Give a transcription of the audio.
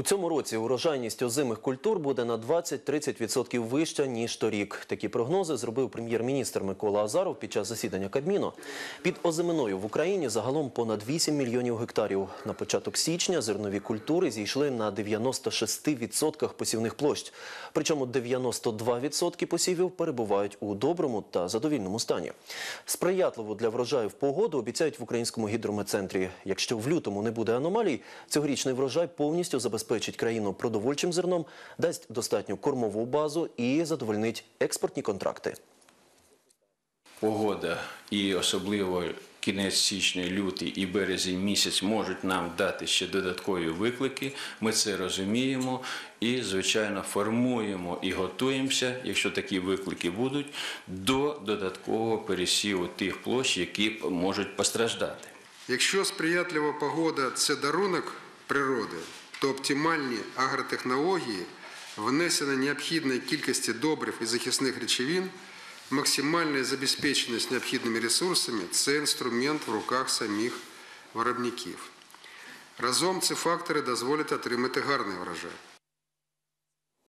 У цьому році урожайність озимих культур буде на 20-30% вища, ніж торік. Такі прогнози зробив прем'єр-міністр Микола Азаров під час засідання Кабміну. Під озиминою в Україні загалом понад 8 мільйонів гектарів. На початок січня зернові культури зійшли на 96% посівних площ. Причому 92% посівів перебувають у доброму та задовільному стані. Сприятливу для врожаю в погоду обіцяють в українському гідрометцентрі. Якщо в лютому не буде аномалій, цьогорічний врожай повністю забезпечить країну продовольчим зерном, дасть достатню кормову базу і задовольнить експортні контракти. погода і особливо кінець січня, лютий і березень місяць можуть нам дати ще додаткові виклики. Ми це розуміємо і, звичайно, формуємо і готуємося, якщо такі виклики будуть, до додаткового пересіву тих площ, які можуть постраждати. Якщо сприятлива погода це дарунок природи, то оптимальні агротехнології, внесення необхідної кількості добрив і захисних речовин, максимальна забезпеченість необхідними ресурсами це інструмент в руках самих виробників. Разом ці фактори дозволять отримати гарний врожай.